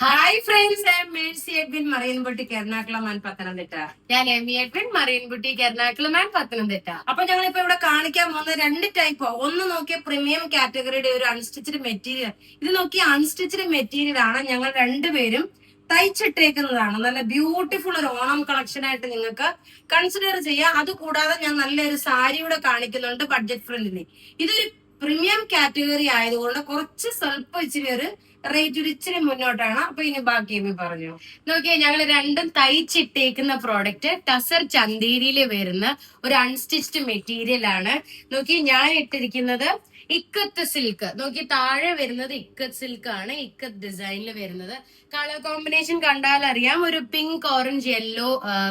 Hi friends I'm Mercy Edwin Mariankutty Ernakulam and Pathanamthitta ഞാൻ M E Edwin Mariankutty Ernakulam and Pathanamthitta അപ്പൊ ഞങ്ങൾ ഇപ്പൊ ഇവിടെ കാണിക്കാൻ പോകുന്ന രണ്ട് ടൈപ്പ് ഒന്ന് നോക്കിയ പ്രീമിയം കാറ്റഗറിയുടെ ഒരു അൺസ്റ്റിച്ചഡ് മെറ്റീരിയൽ ഇത് നോക്കിയ അൺസ്റ്റിച്ചഡ് മെറ്റീരിയൽ ആണ് ഞങ്ങൾ രണ്ടുപേരും തയ്ച്ചിട്ടേക്കുന്നതാണ്. നല്ല ബ്യൂട്ടിഫുൾ ഒരു ഓണം കളക്ഷൻ ആയിട്ട് നിങ്ങൾക്ക് കൺസിഡർ ചെയ്യാം. അത് കൂടാതെ ഞാൻ നല്ലൊരു സാരിയുടെ കാണിക്കുന്നുണ്ട് ബഡ്ജറ്റ് ഫ്രണ്ടിന് ഇതൊരു പ്രീമിയം കാറ്റഗറി ആയതുകൊണ്ട് കുറച്ച് സ്വല്പം ഇച്ചിരി ഒരു റേറ്റ് ഒരു ഇച്ചിരി മുന്നോട്ടാണ്. അപ്പൊ ഇനി ബാക്കി പറഞ്ഞു. നോക്കിയാൽ ഞങ്ങൾ രണ്ടും തയ്ച്ചിട്ടേക്കുന്ന പ്രോഡക്റ്റ് ടസർ ചന്തേരിയിൽ വരുന്ന ഒരു അൺസ്റ്റിച്ച്ഡ് മെറ്റീരിയൽ ആണ്. നോക്കി ഞാൻ ഇട്ടിരിക്കുന്നത് ഇക്കത്ത് സിൽക്ക് നോക്കി താഴെ വരുന്നത് ഇക്കത്ത് സിൽക്ക് ആണ് ഇക്കത്ത് ഡിസൈനിൽ വരുന്നത്. കളർ കോമ്പിനേഷൻ കണ്ടാൽ അറിയാം ഒരു പിങ്ക് ഓറഞ്ച് യെല്ലോ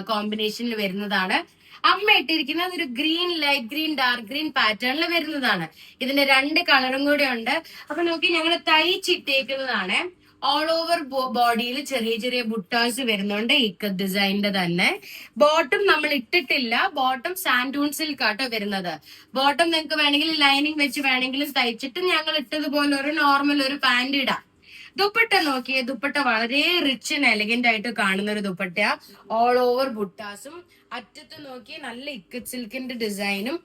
കോമ്പിനേഷനിൽ വരുന്നതാണ്. അമ്മ ഇട്ടിരിക്കുന്നത് ഒരു green light green dark green പാറ്റേണിൽ വരുന്നതാണ്. ഇതിന്റെ രണ്ട് കളറും കൂടെ ഉണ്ട്. അപ്പൊ നോക്കി ഞങ്ങൾ തയ്ച്ചിട്ടേക്കുന്നതാണ്. ഓൾ ഓവർ ബോഡിയിൽ ചെറിയ ചെറിയ ബുട്ടാസ് വരുന്നുണ്ട്. ഇക്കത്ത് ഡിസൈനിന്റെ തന്നെ. ബോട്ടം നമ്മൾ ഇട്ടിട്ടില്ല. ബോട്ടം സാൻഡൂൺ സിൽക്കാട്ടോ വരുന്നത്. ബോട്ടം നിങ്ങൾക്ക് വേണമെങ്കിൽ ലൈനിങ് വെച്ച് വേണമെങ്കിലും തയ്ച്ചിട്ട് ഞങ്ങൾ ഇട്ടതുപോലെ ഒരു നോർമൽ ഒരു പാന്റ് ഇടാം. ദുപ്പട്ട നോക്കിയേ ദുപ്പട്ട വളരെ റിച്ച് ആൻഡ് എലഗന്റ് ആയിട്ട് കാണുന്ന ഒരു ദുപ്പട്ട ഓൾ ഓവർ ബുട്ടാസും. അറ്റത്ത് നോക്കി നല്ല ഇക്ക സിൽക്കിന്റെ ഡിസൈനും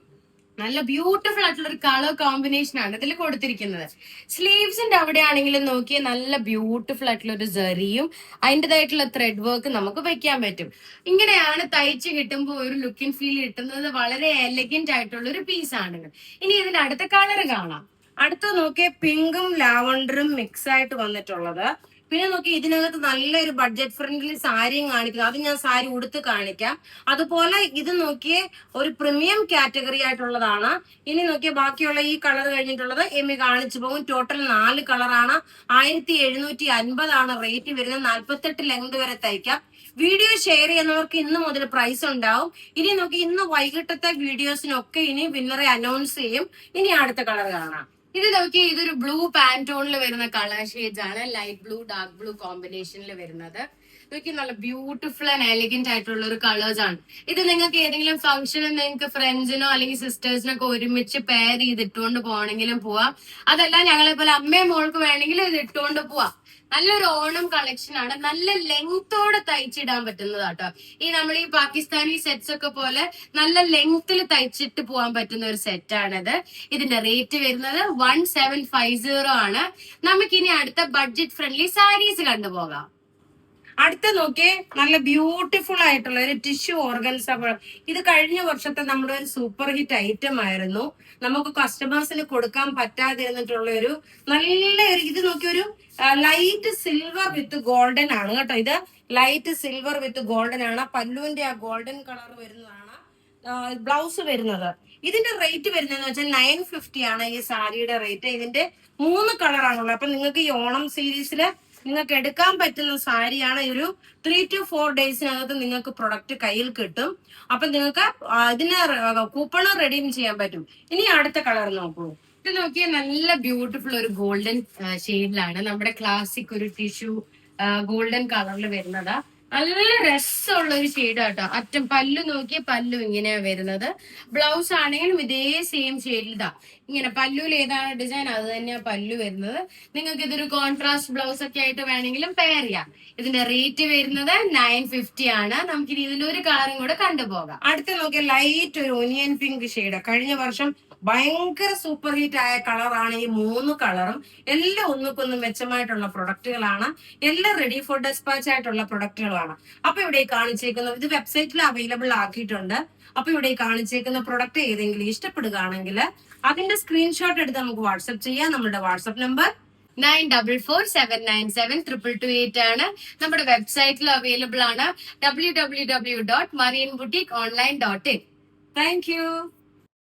നല്ല ബ്യൂട്ടിഫുൾ ആയിട്ടുള്ള ഒരു കളർ കോമ്പിനേഷൻ ആണ് ഇതിൽ കൊടുത്തിരിക്കുന്നത്. സ്ലീവ്സിന്റെ അവിടെ ആണെങ്കിലും നോക്കിയാൽ നല്ല ബ്യൂട്ടിഫുൾ ആയിട്ടുള്ള ഒരു സെറിയും അതിന്റെതായിട്ടുള്ള ത്രെഡ് വർക്ക് നമുക്ക് വെക്കാൻ പറ്റും. ഇങ്ങനെയാണ് തയ്ച്ച് കിട്ടുമ്പോൾ ഒരു ലുക്കിൻ ഫീൽ കിട്ടുന്നത് വളരെ എലഗന്റ് ആയിട്ടുള്ള ഒരു പീസ് ആണ് ഇനി ഇതിന്റെ അടുത്ത കളർ കാണാം. അടുത്ത നോക്കിയ പിങ്കും ലാവണ്ടറും മിക്സ് ആയിട്ട് വന്നിട്ടുള്ളത്. പിന്നെ നോക്കി ഇതിനകത്ത് നല്ലൊരു ബഡ്ജറ്റ് ഫ്രണ്ട്ലി സാരിയും കാണിക്കുന്നു. അത് ഞാൻ സാരി ഉടുത്ത് കാണിക്കാം. അതുപോലെ ഇത് നോക്കിയ ഒരു പ്രീമിയം കാറ്റഗറി ആയിട്ടുള്ളതാണ്. ഇനി നോക്കിയ ബാക്കിയുള്ള ഈ കളർ കഴിഞ്ഞിട്ടുള്ളത് എമ്മി കാണിച്ചു പോകും. ടോട്ടൽ നാല് കളറാണ് ആയിരത്തി എഴുന്നൂറ്റി അൻപതാണ് റേറ്റ് വരുന്നത്. നാൽപ്പത്തെട്ട് ലെങ്ത് വരെ തയ്ക്കാം. വീഡിയോ ഷെയർ ചെയ്യുന്നവർക്ക് ഇന്ന് മുതൽ പ്രൈസ് ഉണ്ടാവും. ഇനി നോക്കി ഇന്ന് വൈകിട്ടത്തെ വീഡിയോസിനൊക്കെ ഇനി വിന്നറെ അനൗൺസ് ചെയ്യും. ഇനി അടുത്ത കളർ കാണാം. ഇത് നോക്കി ഇതൊരു ബ്ലൂ പാന്റോണിൽ വരുന്ന കളർ ഷെയ്ഡ്സ് ആണ് ലൈറ്റ് ബ്ലൂ ഡാർക്ക് ബ്ലൂ കോമ്പിനേഷനിൽ വരുന്നത്. നോക്കി നല്ല ബ്യൂട്ടിഫുൾ ആൻഡ് എലിഗന്റ് ആയിട്ടുള്ള ഒരു കളേഴ്സ് ആണ്. ഇത് നിങ്ങൾക്ക് ഏതെങ്കിലും ഫംഗ്ഷനും നിങ്ങൾക്ക് ഫ്രണ്ട്സിനോ അല്ലെങ്കിൽ സിസ്റ്റേഴ്സിനൊക്കെ ഒരുമിച്ച് പെയർ ചെയ്ത് ഇട്ടുകൊണ്ട് പോകണമെങ്കിലും പോവാം. അതല്ല ഞങ്ങളെപ്പോലെ അമ്മയും മോൾക്ക് വേണമെങ്കിലും ഇത് ഇട്ടുകൊണ്ട് പോവാം. നല്ലൊരു ഓണം കളക്ഷൻ ആണ്. നല്ല ലെങ്തോടെ തയ്ച്ചിടാൻ പറ്റുന്നതാട്ടോ. ഈ നമ്മൾ ഈ പാകിസ്ഥാനി സെറ്റ്സ് ഒക്കെ പോലെ നല്ല ലെങ്ത്തിൽ തയ്ച്ചിട്ട് പോകാൻ പറ്റുന്ന ഒരു സെറ്റ് ആണിത്. ഇതിന്റെ റേറ്റ് വരുന്നത് വൺ സെവൻ ഫൈവ് സീറോ ആണ്. നമുക്കിനി അടുത്ത ബഡ്ജറ്റ് ഫ്രണ്ട്ലി സാരീസ് കണ്ടുപോകാം. അടുത്ത നോക്കിയേ നല്ല ബ്യൂട്ടിഫുൾ ആയിട്ടുള്ള ഒരു ടിഷ്യൂ ഓർഗൻസ് ഇത് കഴിഞ്ഞ വർഷത്തെ നമ്മുടെ ഒരു സൂപ്പർ ഹിറ്റ് ഐറ്റം ആയിരുന്നു. നമുക്ക് കസ്റ്റമേഴ്സിന് കൊടുക്കാൻ പറ്റാതിരുന്നിട്ടുള്ള ഒരു നല്ല ഒരു ഇത് നോക്കിയ ഒരു ലൈറ്റ് സിൽവർ വിത്ത് ഗോൾഡൻ ആണ് കേട്ടോ ഇത്. ലൈറ്റ് സിൽവർ വിത്ത് ഗോൾഡൻ ആണ്. പല്ലുവിന്റെ ആ ഗോൾഡൻ കളർ വരുന്നതാണ് ബ്ലൗസ് വരുന്നത്. ഇതിന്റെ റേറ്റ് വരുന്നതെന്ന് വെച്ചാൽ നയൻ ഫിഫ്റ്റി ആണ് ഈ സാരിയുടെ റേറ്റ് ഇതിന്റെ മൂന്ന് കളറാണുള്ളത് അപ്പൊ നിങ്ങൾക്ക് ഈ ഓണം സീരീസിൽ നിങ്ങൾക്ക് എടുക്കാൻ പറ്റുന്ന സാരിയാണ് ഒരു ത്രീ ടു ഫോർ ഡേയ്സിനകത്ത് നിങ്ങൾക്ക് പ്രൊഡക്റ്റ് കയ്യിൽ കിട്ടും. അപ്പൊ നിങ്ങൾക്ക് അതിന് കൂപ്പൺ റെഡീം ചെയ്യാൻ പറ്റും. ഇനി അടുത്ത കളർ നോക്കൂ. ഇത് നോക്കിയാൽ നല്ല ബ്യൂട്ടിഫുൾ ഒരു ഗോൾഡൻ ഷെയ്ഡിലാണ് നമ്മുടെ ക്ലാസിക് ഒരു ടിഷ്യൂ ഗോൾഡൻ കളറിൽ വരുന്നതാ. നല്ല രസമുള്ള ഒരു ഷെയ്ഡ് കേട്ടോ അറ്റം പല്ലു നോക്കിയ പല്ലു ഇങ്ങനെയാ വരുന്നത്. ബ്ലൗസ് ആണെങ്കിലും ഇതേ സെയിം ഷെയ്ഡിലാ ഇങ്ങനെ പല്ലുവിൽ ഏതാണ് ഡിസൈൻ അത് തന്നെയാണ് പല്ലു വരുന്നത്. നിങ്ങൾക്ക് ഇതൊരു കോൺട്രാസ്റ്റ് ബ്ലൗസ് ഒക്കെ ആയിട്ട് വേണമെങ്കിലും പെയർ ചെയ്യാം. ഇതിന്റെ റേറ്റ് വരുന്നത് നയൻ ഫിഫ്റ്റി ആണ്. നമുക്കിനി ഒരു കളറും കൂടെ കണ്ടുപോകാം. അടുത്ത നോക്കിയ ലൈറ്റ് ഒരു ഒനിയൻ പിങ്ക് ഷെയ്ഡ് കഴിഞ്ഞ വർഷം ഭയങ്കര സൂപ്പർ ഹിറ്റ് ആയ കളറാണ് ഈ മൂന്ന് കളറും എല്ലാം ഒന്നുക്കൊന്നും മെച്ചമായിട്ടുള്ള പ്രൊഡക്റ്റുകളാണ് എല്ലാം റെഡി ഫോർ ഡെസ്പാച്ച് ആയിട്ടുള്ള പ്രൊഡക്റ്റുകളാണ് അപ്പൊ ഇവിടെ കാണിച്ചേക്കുന്നത് ഇത് വെബ്സൈറ്റിൽ അവൈലബിൾ ആക്കിയിട്ടുണ്ട്. അപ്പൊ ഇവിടെ ഈ കാണിച്ചേക്കുന്ന പ്രൊഡക്റ്റ് ഏതെങ്കിലും ഇഷ്ടപ്പെടുകയാണെങ്കിൽ അതിന്റെ സ്ക്രീൻഷോട്ട് എടുത്ത് നമുക്ക് വാട്സ്ആപ്പ് ചെയ്യാം. നമ്മുടെ WhatsApp number nine double four seven nine seven triple two eight ആണ്. നമ്മുടെ വെബ്സൈറ്റിൽ അവൈലബിൾ ആണ്. W W W dot Marian boutique online dot in thank you